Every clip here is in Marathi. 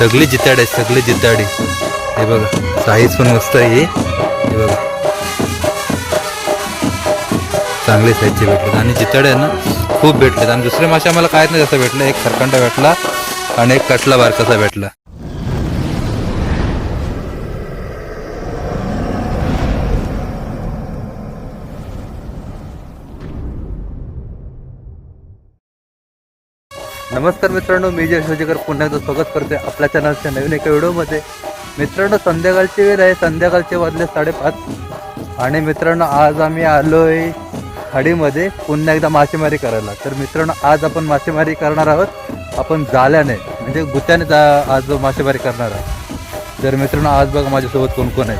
सगळी जिताडी आहे सगळी जिताडी. हे बघा साईज पण मस्त आहे हे. बघा. चांगले साईजचे भेटलेत आणि जिताडे आहे ना खूप भेटलेत आणि दुसरे मासे आम्हाला काहीच नाही जास्त भेटलं. एक खरकंडा भेटला आणि एक कटला बारकासा भेटला. नमस्कार मित्रांनो मी जय शोजेकर पुन्हा एकदा स्वागत करते आपल्या चॅनलच्या नवीन एका व्हिडिओमध्ये. मित्रांनो संध्याकाळची वेळ आहे संध्याकाळचे वाजले साडेपाच. आणि मित्रांनो आज आम्ही आलोय खाडीमध्ये पुन्हा एकदा मासेमारी करायला. तर मित्रांनो आज आपण मासेमारी करणार आहोत. आपण जाल्याने म्हणजे गुत्याने जा- आज मासेमारी करणार आहोत. तर मित्रांनो आज बघा माझ्यासोबत कोण कोण आहे.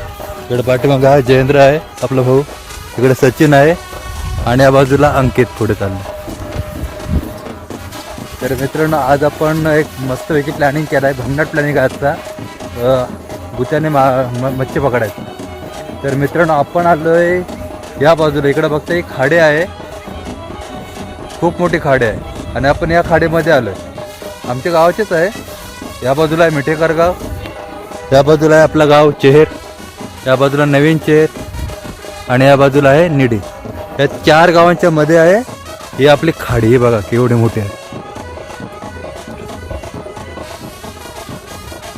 इकडे पाठीमागा आहे जयेंद्र आहे आपला भाऊ. इकडे सचिन आहे. आणि या बाजूला अंकित पुढे चाललं. तर मित्रांनो आज आपण एक मस्तपैकी प्लॅनिंग केलं आहे भन्नाट प्लॅनिंग आजचा. अ, गुत्याने मा म- मच्छी पकडायचं. तर मित्रांनो आपण आलो आहे या बाजूला. इकडं बघता एक खाडे आहे. खूप मोठी खाडे आहे. आणि आपण या खाडीमध्ये आलो आहे आमच्या गावाचेच आहे. या बाजूला आहे मिठेकर गाव. या बाजूला आहे आपलं गाव चेहर. या बाजूला नवीन चेहर. आणि या बाजूला आहे निडी. या चार गावांच्या मध्ये आहे ही आपली खाडी. ही बघा केवढी मोठी आहे.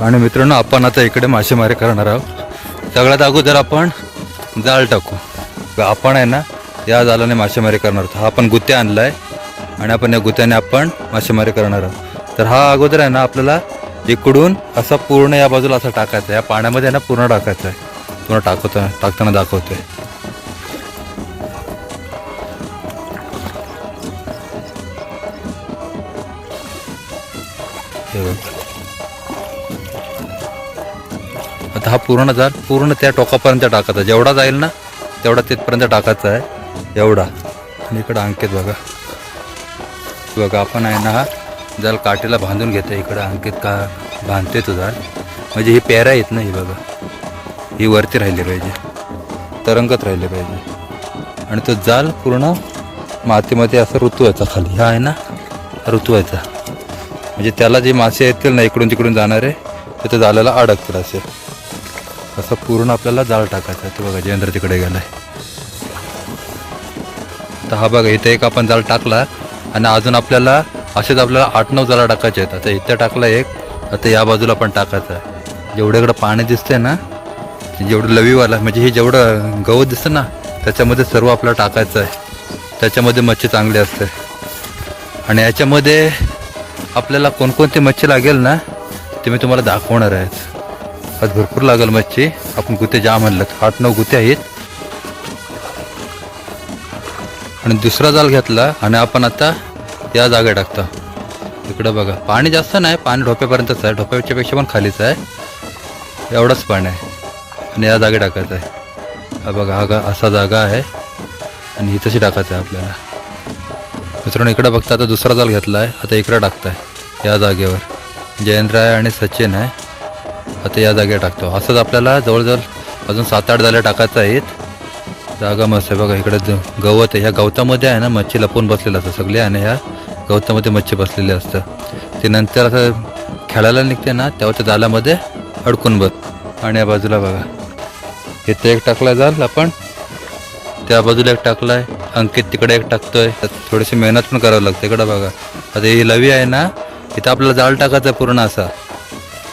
आणि मित्रांनो आपण आता इकडे मासेमारी करणार आहोत. सगळ्यात अगोदर आपण जाळ टाकू. आपण आहे ना या जाळाने मासेमारी करणार आहोत. हा आपण गुत्या आणला आहे आणि आपण या गुत्याने आपण मासेमारी करणार आहोत. तर हा अगोदर आहे ना आपल्याला इकडून असा पूर्ण या बाजूला असा टाकायचा आहे. या पाण्यामध्ये आहे ना पूर्ण टाकायचा आहे. पूर्ण टाकवतो टाकताना दाखवतोय. हे बघ. आता हा पूर्ण जाल पूर्ण त्या टोकापर्यंत टाकायचा जेवढा जाईल ना तेवढा तिथपर्यंत टाकायचा आहे. एवढा. आणि इकडं अंकित बघा. बघा आपण आहे ना हा जाल काठीला बांधून घेतो इकडं अंकित का बांधते तो जाल म्हणजे ही पेरा येत ना ही बघा. ही वरती राहिली पाहिजे. तरंगत राहिले पाहिजे. आणि तो जाल पूर्ण मातीमध्ये असं ऋतूवायचा खाली. हा आहे ना ऋतू ऋतूवायचा म्हणजे त्याला जे मासे येतील ना इकडून तिकडून जाणारे ते त्या जाल्याला अडकतील असे. असं पूर्ण आपल्याला जाळ टाकायचं आहे. ते बघा जयेंद्र तिकडे गेलाय. तर हा बघा इथे एक आपण जाळ टाकला आणि अजून आपल्याला असेच आपल्याला आठ नऊ जाळा टाकायचे आहेत. आता इथे टाकला एक आता या बाजूला पण टाकायचं आहे. जेवढं इकडं पाणी दिसतंय ना जेवढं लवीवाला म्हणजे हे जेवढं गवत दिसतं ना त्याच्यामध्ये सर्व आपल्याला टाकायचं आहे. त्याच्यामध्ये मच्छी चांगली असते. आणि याच्यामध्ये आपल्याला कोणकोणती मच्छी लागेल ना ते मी तुम्हाला दाखवणार आहे. आज भरपूर लागेल मच्छी. आपण गुते जाम म्हणलं आठ नऊ गुते आहेत. आणि दुसरा जाल घेतला आणि आपण आता या जागा टाकतो. इकडं बघा. पाणी जास्त नाही पाणी ढोप्यापर्यंतच आहे. ढोप्याच्या पेक्षा पण खालीच आहे. एवढंच पाणी आहे. आणि या जागे टाकायचं आहे. हा बघा हा असा जागा आहे. आणि ही तशी टाकायचं आहे आपल्याला. मित्रांनो इकडं बघता आता दुसरा जाल घेतला आहे. आता इकडं टाकताय. या जागेवर. जयेंद्र आहे आणि सचिन आहे. आता या जागेवर टाकतो. असंच आपल्याला जवळजवळ अजून सात आठ जाल्या टाकायचं आहेत. जागा मस्त आहे बघा इकडे गवत आहे ह्या गवतामध्ये आहे ना मच्छी लपून बसलेलं असतं सगळे आणि ह्या गवतामध्ये मच्छी बसलेली असतं. ते नंतर असं खेळायला निघते ना तेव्हा त्या जालामध्ये अडकून बस. आणि या बाजूला बघा. इथे एक टाकला जाल आपण. त्या बाजूला एक टाकला आहे अंकित तिकडे एक टाकतोय. थोडीशी मेहनत पण करावं लागते. इकडं बघा. आता ही लवी आहे ना इथं आपल्याला जाळ टाकायचं आहे पूर्ण असा.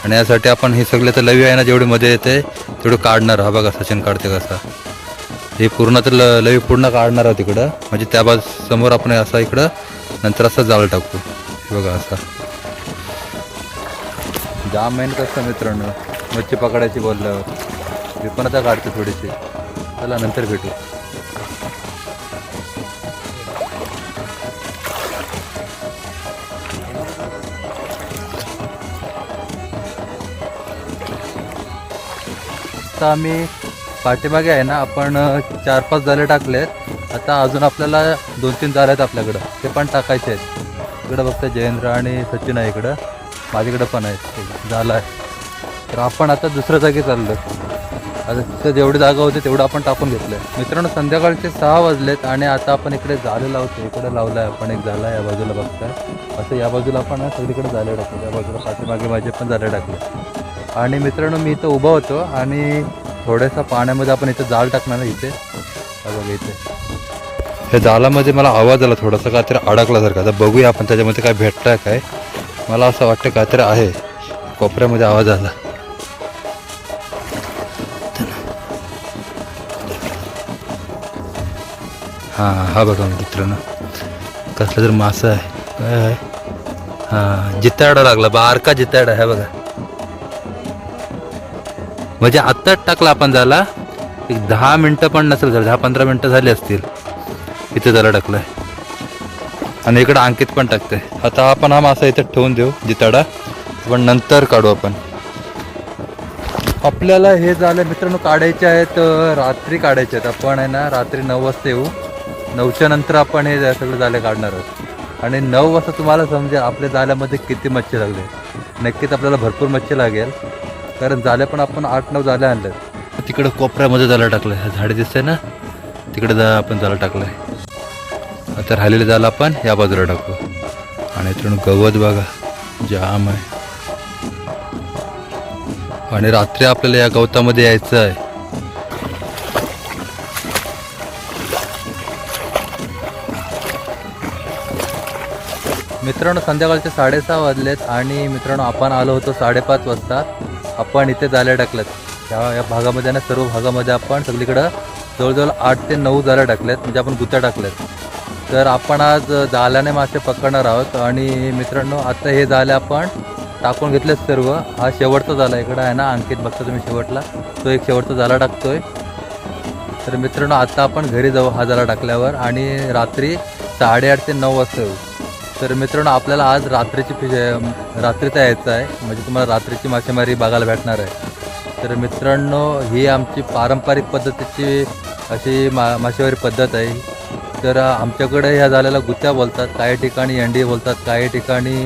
आणि यासाठी आपण हे सगळे तर लवी आहे ना जेवढी मध्ये येते तेवढी काढणार हा बघा सचिन काढते कसा. हे पूर्ण तर ल लवी पूर्ण काढणार आहोत तिकडं म्हणजे त्या बाजू समोर आपण असा इकडं नंतर असा जाळ टाकू. बघा असा. जाम मेन कसं मित्रांनो मच्छी पकडायची बोलल्यावर. मी पण आता काढतो थोडीशी. चला नंतर भेटू. आता आम्ही पाठीमागे आहे ना आपण चार पाच जाळे आहेत आता अजून आपल्याला दोन तीन जाळे आहेत आपल्याकडं. ते पण टाकायचे आहेत. इकडं फक्त जयेंद्र आणि सचिन आहे इकडं. माझ्याकडं पण आहे झालं आहे. तर आपण आता दुसऱ्या जागी चाललो आता तिथं जेवढी जागा होती तेवढं आपण टाकून घेतलं आहे मित्रांनो संध्याकाळचे सहा वाजलेत आणि आता आपण इकडे जाळे लावतो इकडे आहे आपण. एक झाला या बाजूला बघताय. असं या बाजूला आपण सगळीकडे जाळे टाकले या बाजूला पाठीमागे माझे पण जाळे टाकले. आणि मित्रांनो मी इथं उभा होतो आणि थोड्यासा पाण्यामध्ये आपण इथं जाळ टाकणार इथे. बघा इथे. ह्या जाळामध्ये मला आवाज आला थोडासा काहीतरी अडकल्यासारखा. आता बघूया आपण त्याच्यामध्ये काय भेटतंय काय? मला असं वाटतं काहीतरी आहे. कोपऱ्यामध्ये आवाज आला. हां हा बघा मित्रांनो. कसला तर मासा आहे. काय आहे? हां जिताडा लागला. बारका जिताडा आहे बघा. म्हणजे आत्ताच टाकला आपण झाला. एक दहा मिनटं पण नसेल झालं दहा पंधरा मिनटं झाली असतील. इथे त्याला आहे आणि इकडं अंकित पण टाकते आता आपण हा मासा इथे ठेवून देऊ जिताडा. पण नंतर काढू आपण. आपल्याला हे झालं मित्रांनो काढायचे आहेत रात्री काढायचे आहेत. आपण आहे ना रात्री नऊ वाजता येऊ. नऊच्या नंतर आपण हे जा- सगळं जाले काढणार आहोत. आणि नऊ वाजता तुम्हाला समजेल आपल्या जाल्यामध्ये किती मच्छी लागले. नक्कीच आपल्याला भरपूर मच्छी लागेल. कारण झाले पण आपण आठ नऊ झाले आणल्यात तिकडं कोपऱ्यामध्ये जाळं टाकलं झाडे दिसतंय ना? तिकडे जा आपण जाळं टाकलं आहे आता राहिलेलं झालं आपण या बाजूला टाकू. आणि इथून गवत बघा जाम आहे. आणि रात्री आपल्याला या गवतामध्ये यायचं आहे. मित्रांनो संध्याकाळचे साडेसहा वाजलेत आणि मित्रांनो आपण आलो होतो साडेपाच वाजता. आपण इथे जाळ्या टाकल्यात. या या भागामध्ये ना सर्व भागामध्ये आपण सगळीकडं जवळजवळ आठ ते नऊ जाळ्या टाकल्यात म्हणजे आपण गुत्या टाकल्यात. तर आपण आज जाल्याने मासे पकडणार आहोत आणि मित्रांनो आता हे जाले आपण टाकून घेतलेत सर्व. हा शेवटचा झाला इकडं आहे ना अंकित बघता तुम्ही शेवटला. तो एक शेवटचा झाला टाकतोय. तर मित्रांनो आता आपण घरी जाऊ हा झाला टाकल्यावर आणि रात्री साडेआठ ते नऊ वाजता येऊ. तर मित्रांनो आपल्याला आज रात्रीची फिश रात्रीचा यायचं आहे. म्हणजे तुम्हाला रात्रीची मासेमारी बघायला भेटणार आहे. तर मित्रांनो ही आमची पारंपरिक पद्धतीची अशी मा मासेमारी पद्धत आहे. तर आमच्याकडे ह्या झालेल्या गुत्या बोलतात काही ठिकाणी अंडी बोलतात काही ठिकाणी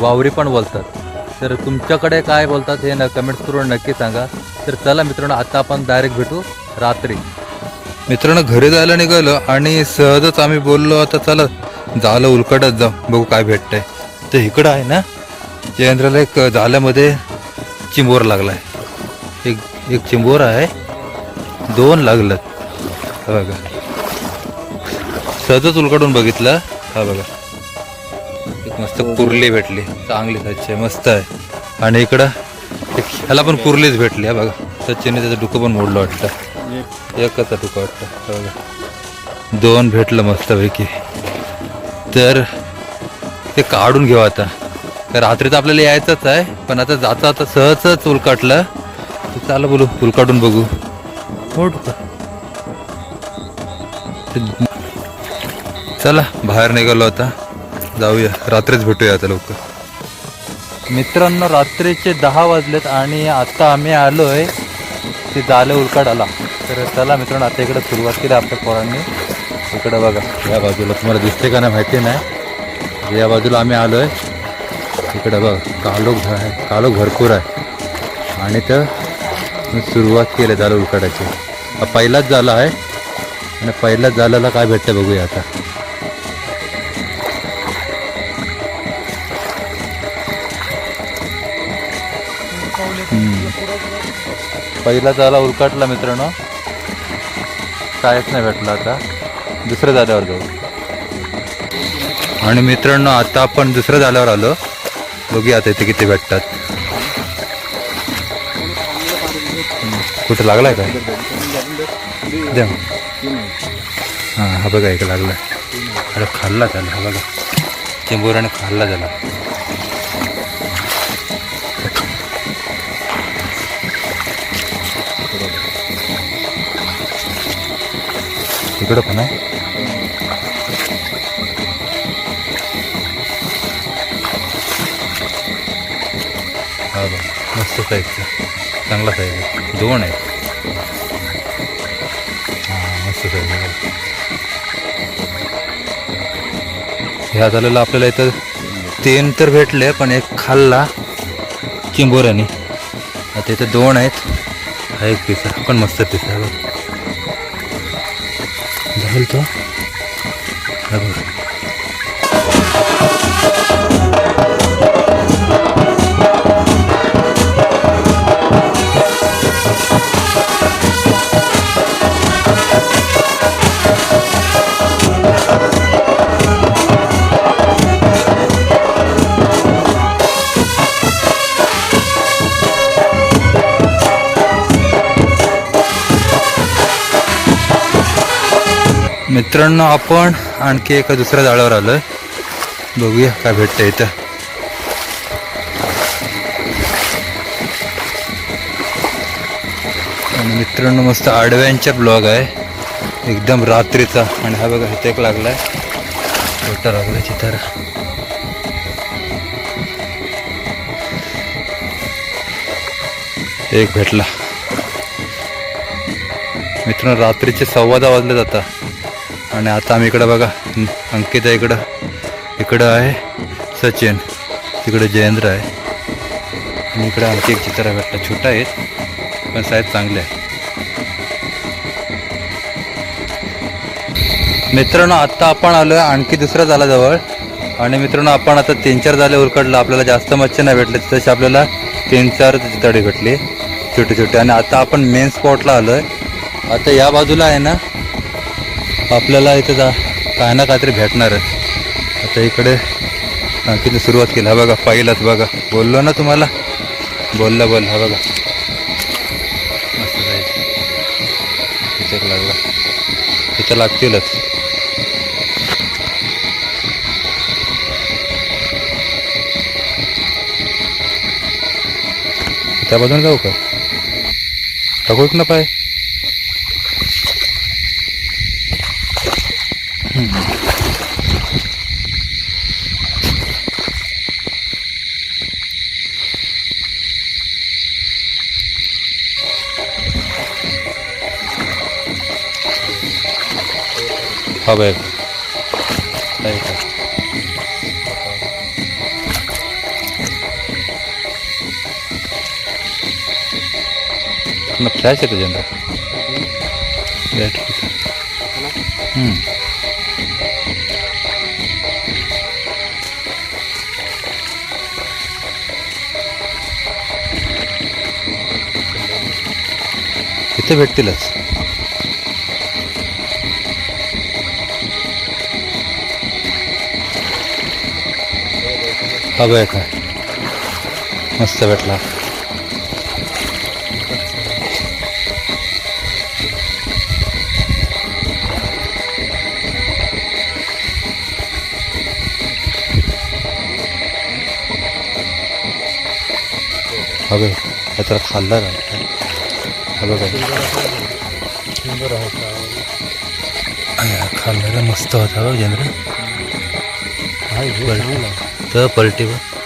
वावरी पण बोलतात. तर तुमच्याकडे काय बोलतात हे न कमेंट करून नक्की सांगा. तर चला मित्रांनो आता आपण डायरेक्ट भेटू रात्री. मित्रांनो घरी जायला निघालो आणि सहजच आम्ही बोललो आता चला झालं उलकटच जाऊ बघू काय भेटतंय. तर इकडं आहे ना? जयेंद्रला एक जाल्यामध्ये चिंबोर लागलाय. एक एक चिंबोर आहे. दोन लागलं. हा बघा. सहजच उलकडून बघितलं. हा बघा. एक मस्त कुर्ली भेटली. चांगली साची आहे मस्त आहे. आणि इकडं एक ह्याला पण कुर्लीच भेटली. हा बघा. सचिनने त्याचं डुकं पण मोडलं वाटतं. एकच डुकं वाटतं. हा बघा. दोन भेटलं मस्तपैकी. तर ते काढून घेऊ आता. तर रात्री तर आपल्याला यायचंच आहे पण आता जाता आता सहजच उलकाटलं. तर बोलू उलकाटून बघू. चला बाहेर निघालो आता. जाऊया रात्रीच भेटूया आता लवकर. मित्रांनो रात्रीचे दहा वाजलेत आणि आता आम्ही आलोय ते झालं उलकाट आला तर चला मित्रांनो आता इकडे सुरुवात केली आपल्या पोरांनी. इकडे बघा. या बाजूला तुम्हाला दिसते का नाही माहिती नाही. या बाजूला आम्ही आलो आहे इकडे बघ कालोख आहे कालोख भरपूर आहे. आणि तर मी सुरुवात केली झालं उलकाडाची हा पहिलाच झाला आहे. आणि पहिल्याच झाल्याला काय भेटतं बघूया आता. पहिला झाला उलकाटला मित्रांनो. कायच नाही भेटला आता. दुसऱ्या झाल्यावर जाऊ. आणि मित्रांनो आता आपण दुसऱ्या झाल्यावर आलो. बघूया आता इथे किती भेटतात. कुठं लागलाय का द्या. हां हा बघा एक लागला अरे खाल्ला त्याला हा बघा. चिंबोराने खाल्ला त्याला. इकडं पण आहे. मस्त साईजचा चांगला साईज आहे. दोन आहेत. हां मस्त साईज ह्या झालेला आपल्याला इथं तीन तर भेटले पण एक खाल्ला चिंबोऱ्याने. आता इथं दोन आहेत. हा एक पीस आहे. पण मस्त पीस आहे झालं तो? मित्रांनो आपण आणखी एका दुसऱ्या जाळ्यावर आलोय. बघूया काय भेटतं इथं. आणि मित्रांनो मस्त ॲडव्हेंचर ब्लॉग आहे. एकदम रात्रीचा. आणि हा बघा इथे एक लागलाय. छोटा लागलाय चित्र एक भेटला. मित्रांनो रात्रीचे सव्वा दहा वाजले जातात आणि आता आम्ही इकडं बघा. अंकित आहे इकडं इकडं आहे सचिन तिकडे जयेंद्र आहे. आणि इकडं आणखी एक चित्र भेटला छोटा आहेत पण साहेब चांगले आहे मित्रांनो आत्ता आपण आलो आहे आणखी दुसरा झाला जवळ आणि मित्रांनो आपण आता तीन चार जाले उरकडलं आपल्याला जास्त मच्छी नाही भेटले तसे आपल्याला तीन चार तडी भेटली छोटे छोटे. आणि आता आपण मेन स्पॉटला आलो आहे आता या बाजूला आहे ना आपल्याला इथं जा काय ना काहीतरी भेटणार आहे. आता इकडे आणखी सुरुवात केली. हा बघा पाहिलाच बघा. बोललो ना तुम्हाला? बोलला बोल. हा बघा. मस्त जायचं लागला. तिथं लागतीलच. त्या बाजून जाऊ का? टाकूच ना पाय? हा बाय आहे का ना फ्लॅश येतो जनरा बॅटरी हम्म. इथे भेटतीलच. हा काय. मस्त भेटला. हा बघ त्याला खाल्ला राहत हा बघ खाल्लेला मस्त होता बघ तर पलटी बघ.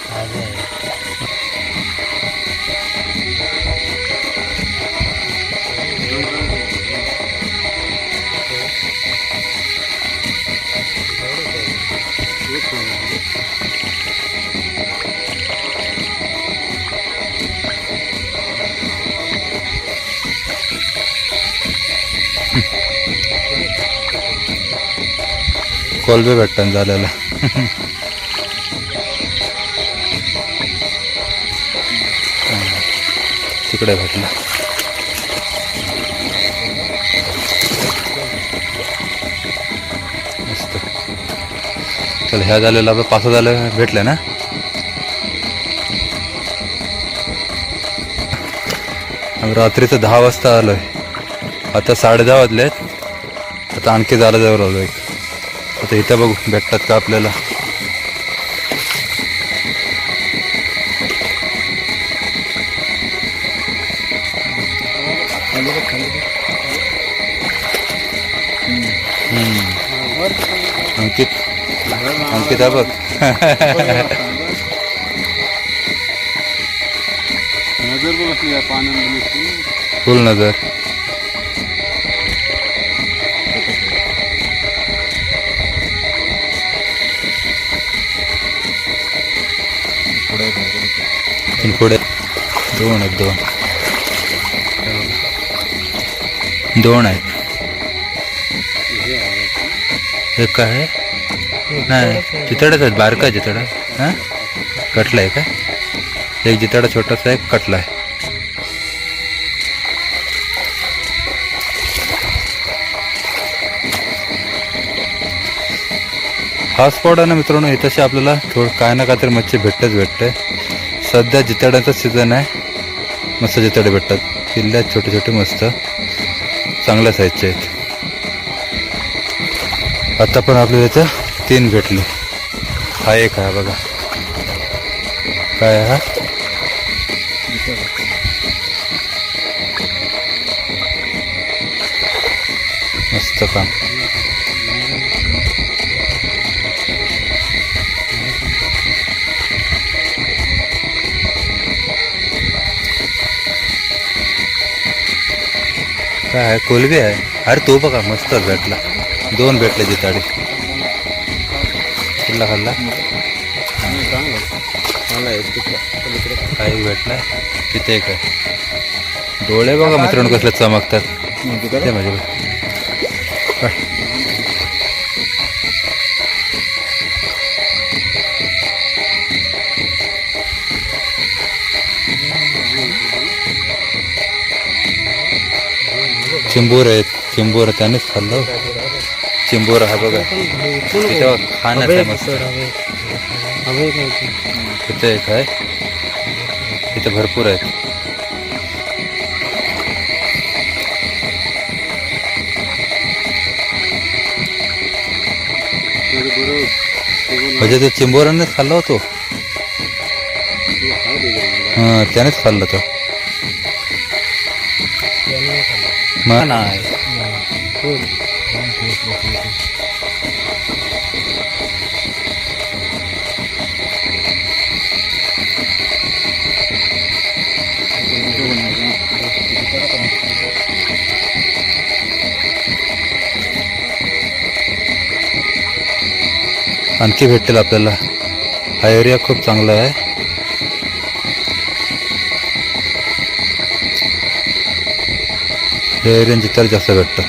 कोलबे भेटतात झाल्याला तिकडे भेटला. मस्त. चल ह्या झालेला आपलं पाच झालं भेटले ना? रात्रीचं दहा वाजता आलोय. आता साडे दहा वाजलेत. आता आणखी झालं जवळ आलो एक आता इथं बघू भेटतात का आपल्याला? अंकित. अंकित हा बघ. नजर बघ असली या पाण्यामध्ये. फुल नजर. दोन आहेत दोन. दोन आहेत. एक आहे? नाही चितडच आहेत बारका आहे जितडा. हां? कटला आहे का एक जितडा छोटासा एक कटला आहे. हा स्पॉट आहे ना मित्रांनो इथंशी आपल्याला थोडं काय ना काय तरी मच्छी भेटतेच भेटते. सध्या जितड्याचा सीझन आहे. मस्त जितडे भेटतात. किल्ल्यात छोटे छोटे मस्त चांगल्या साईजचे आहेत. आता पण आपल्याला इथं तीन भेटले. हा एक आहे बघा. काय हा? मस्त काम. काय आहे? कोलबी आहे. अरे तो बघा मस्त भेटला. दोन भेटले जिताडे किल्ला खाल्ला? काही भेटला तिथे आहे. डोळे बघा मित्रांनो कसले चमकतात. ते माझे चिंबूर आहेत चिंबूर त्यानेच खाल्लं. चिंबूर हा बघा. तिथे खाणच आहे मस्त. तिथे एक आहे. तिथे भरपूर आहेत. म्हणजे ते चिंबोरानेच खाल्ला होतो? हां त्यानेच खाल्लं तो. मग नाही आणखी भेटतील आपल्याला. हा एरिया खूप चांगला आहे. हे रेंज जिथं जास्त भेटतं.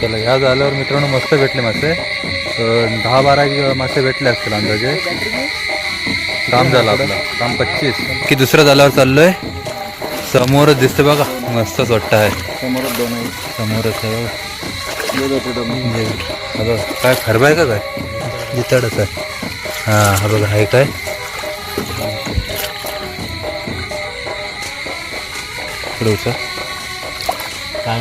चला ह्या झाल्यावर मित्रांनो मस्त भेटले मासे. दहा बारा मासे भेटले असतील अंदाजे. काम झालं आपलं. काम पच्चीस. की दुसरं झाल्यावर चाललोय. समोरच दिसतं बघा. मस्तच वाटतं आहे. समोरच दोन आहे समोरच आहे. बघा. हा बघा. काय खरबा आहे का काय? जिताडच आहे. हां हा बघा आहे. काय इकडे उचल. काय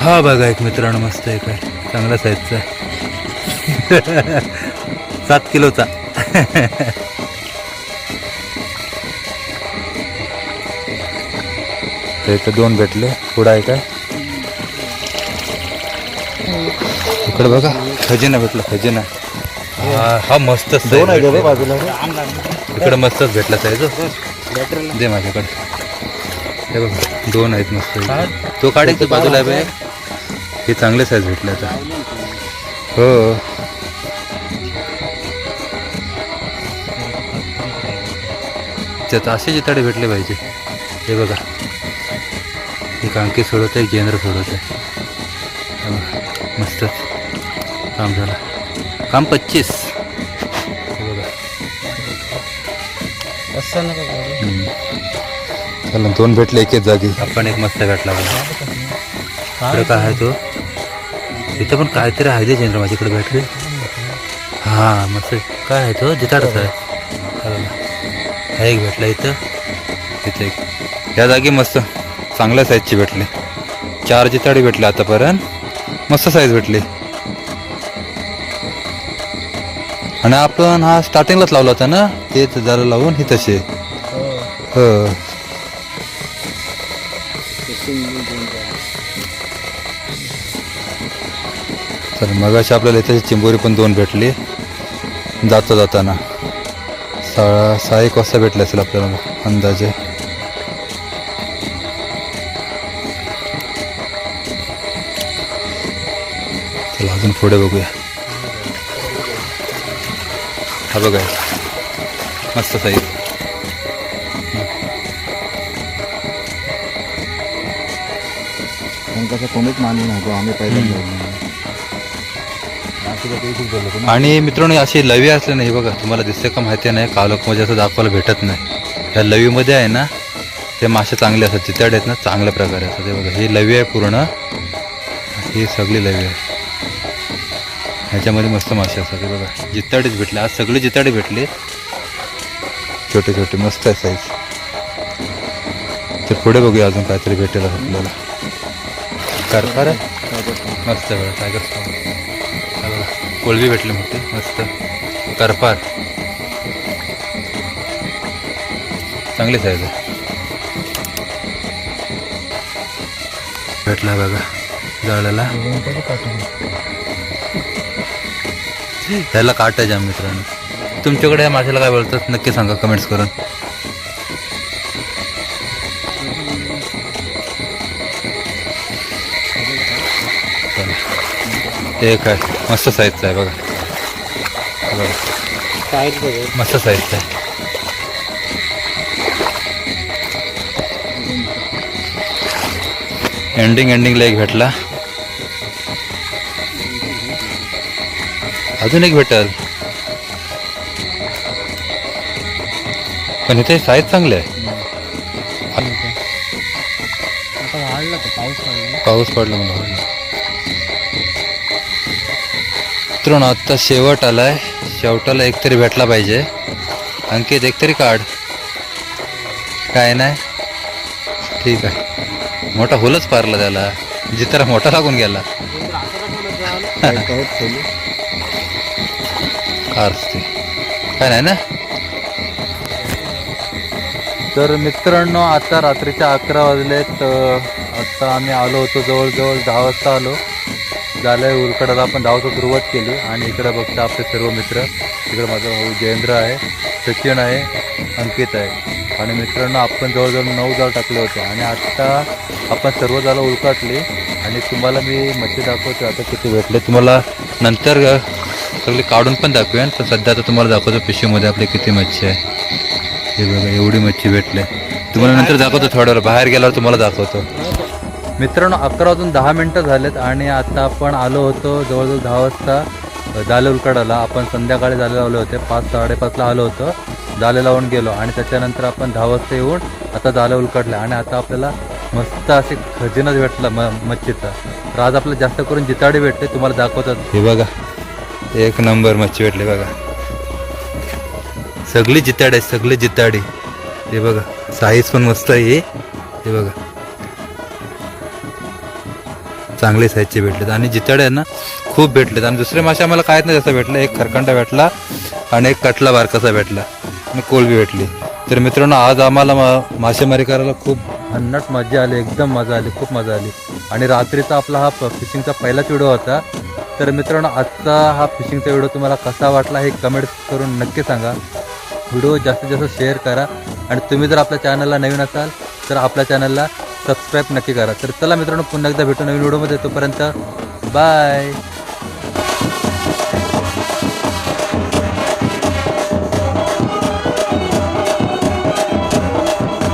हा बघा एक मित्रांनो मस्त आहे. काय चांगला साईजचा सात किलोचा. तर इथं दोन भेटले. पुढं आहे काय? इकडे बघा. खजिना भेटला खजिना. हा भेटला. इकडे मस्तच भेटला साईज दे माझ्याकडे. हे बघा दोन आहेत मस्त तो काढे की बाजूला आहे हे चांगले साईज भेटले आता. हो. त्यात असे जिताडे भेटले पाहिजे. हे बघा. एक अंकी सोडवत आहे केंद्र सोडवत आहे मस्तच. काम झालं. काम पच्चीस. हे बघा. त्याला दोन भेटले एक एक जागी. आपण एक मस्त भेटला बघा. इकडे काय आहे तो? इथं पण काहीतरी आहे दे चंद्र माझ्याकडे भेटले. हां मस्त. काय आहे तो? जिताडच आहे. हा एक भेटला इथं. तिथे एक. या जागी मस्त चांगल्या साईजची भेटले. चार जिताडी भेटले आतापर्यंत. मस्त साईज भेटली. आणि आपण हा स्टार्टिंगलाच लावला होता ना? तेच जरा लावून ही तसे हो. तर मगाशी आपल्याला इथे चिंबोरी पण दोन भेटली. जाता जाताना. सहा सहा एक वाजता भेटले असेल आपल्याला अंदाजे. चला अजून पुढे बघूया. हा बघा. मस्त साईज पण कसं कोणीच मानलं नव्हतं. आम्ही पहिल्यांदा आणि मित्रांनो अशी लवी असले नाही बघा तुम्हाला दिसते का माहिती नाही. कालोख म्हणजे असं दाखवायला भेटत नाही. ह्या लवीमध्ये आहे ना हे मासे चांगले असतात चितड आहेत ना चांगल्या प्रकारे असतात. हे बघा ही लवी आहे पूर्ण. ही सगळी लवी आहे. ह्याच्यामध्ये मस्त मासे असतात. हे बघा जिताडीच भेटले. आज सगळी जिताडी भेटली. छोटे छोटे मस्त आहे साईज तर पुढे बघूया अजून काहीतरी भेटेल आपल्याला. करकार मस्त आहे बघा टायगर कोळवी कोळबी भेटली मोठी मस्त. करपार. चांगली साईज आहे. भेटला बघा जळाला. त्याला काट आहे मित्रांनो. तुमच्याकडे या माशाला काय बोलतात? नक्की सांगा कमेंट्स करून. एक आहे. मस्त साईजचा आहे बघा. बघा. मस्त साईजचा आहे. एंडिंग एंडिंगला एक भेटला. अजून एक भेटल. पण इथे साईज चांगले आहे. पाऊस पडला. पाऊस मित्रांनो आत्ता शेवट आला आहे शेवटाला एकतरी भेटला पाहिजे. अंकित एकतरी काढ. काय नाही. ठीक आहे. मोठा होलच पारला त्याला. जितारा मोठा लागून गेला. काय काय काय नाही ना? तर मित्रांनो आता रात्रीच्या अकरा वाजलेत. आता आम्ही आलो होतो जवळजवळ दहा वाजता आलो. झालंय उरकडाला आपण धावतो सुरुवात केली आणि इकडे बघता आपले सर्व मित्र. इकडे माझा भाऊ जयेंद्र आहे सचिन आहे अंकित आहे. आणि मित्रांनो आपण जवळजवळ नऊ जाळ टाकले होते आणि आत्ता आपण सर्व जाळं उलकाटली आणि तुम्हाला मी मच्छी दाखवतो आता किती भेटले तुम्हाला? नंतर सगळी काढून पण दाखवेन पण सध्या आता तुम्हाला दाखवतो पिशवीमध्ये आपली किती मच्छी आहे. हे बघा एवढी मच्छी भेटले. तुम्हाला नंतर दाखवतो थोड्या बाहेर गेल्यावर तुम्हाला दाखवतो. मित्रांनो अकरा वाजून दहा मिनटं झालेत आणि आता आपण आलो होतो जवळजवळ दहा वाजता जाले उलकडाला. आपण संध्याकाळी जाले लावले होते. पाच साडेपाचला आलो होतो. जाले लावून गेलो आणि त्याच्यानंतर आपण दहा वाजता येऊन आता जाले उलकडले आणि आता आपल्याला मस्त असे खजिनाच भेटला म मच्छीचा. तर आज आपल्याला जास्त करून जिताडी भेटते तुम्हाला दाखवतात. हे बघा एक नंबर मच्छी भेटली बघा. सगळी जिताडी आहे सगळी जिताडी. हे बघा साईज पण मस्त आहे. हे बघा. चांगले साईजचे भेटलेत आणि जितडे ना खूप भेटलेत. आणि दुसरे मासे आम्हाला काहीच नाही जसं भेटलं. एक खरखंडा भेटला आणि एक कटला बारकासा भेटला आणि कोळबी भेटली. तर मित्रांनो आज आम्हाला मा- मासेमारी करायला खूप भन्नाट मजा आली. एकदम मजा आली. खूप मजा आली. आणि रात्रीचा आपला हा फिशिंगचा पहिलाच व्हिडिओ होता. तर मित्रांनो आजचा हा फिशिंगचा व्हिडिओ तुम्हाला कसा वाटला हे कमेंट करून नक्की सांगा. व्हिडिओ जास्तीत जास्त शेअर करा. आणि तुम्ही जर आपल्या चॅनलला नवीन असाल तर आपल्या चॅनलला सबस्क्राईब नक्की करा. तर चला मित्रांनो पुन्हा एकदा भेटू नवीन व्हिडिओमध्ये. तोपर्यंत बाय